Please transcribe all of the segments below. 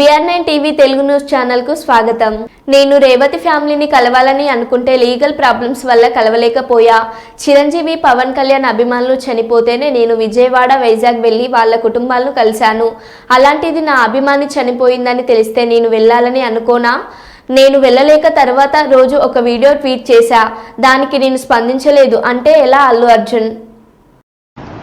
BR nine TV Telugu news ఛానల్కు స్వాగతం. నేను రేవతి ఫ్యామిలీని కలవాలని అనుకుంటే లీగల్ ప్రాబ్లమ్స్ వల్ల కలవలేకపోయా. చిరంజీవి పవన్ కళ్యాణ్ అభిమానులు చనిపోతేనే నేను విజయవాడ వైజాగ్ వెళ్ళి వాళ్ళ కుటుంబాలను కలిశాను. అలాంటిది నా అభిమాని చనిపోయిందని తెలిస్తే నేను వెళ్ళాలని అనుకోనా? నేను వెళ్ళలేక తర్వాత రోజు ఒక వీడియో ట్వీట్ చేశా. దానికి నేను స్పందించలేదు. అంటే ఎలా అల్లు అర్జున్?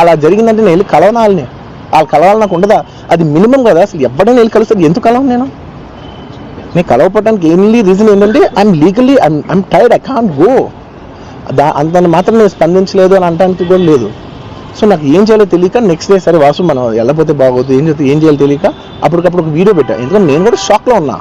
అలా జరిగిందంటే నేను వెళ్ళి కలవనాలని వాళ్ళు కలవాలి నాకు ఉండదా? అది మినిమం కదా అసలు ఎవడైనా వెళ్ళి కలుస్తుంది ఎందుకు కలవను నేను? నేను కలవపడడానికి ఎన్లీ రీజన్ ఏంటంటే I'm legally I'm tired I can't go దా అంత మాత్రం నేను స్పందించలేదు అని అనడానికి కూడా లేదు. సో నాకు ఏం చేయాలో తెలియక నెక్స్ట్ డే సరే వాసు మనం వెళ్ళకపోతే బాగోదు ఏం చేస్తే ఏం చేయాలో తెలియక అప్పటికప్పుడు ఒక వీడియో పెట్టా. ఎందుకంటే నేను కూడా షాక్లో ఉన్నా.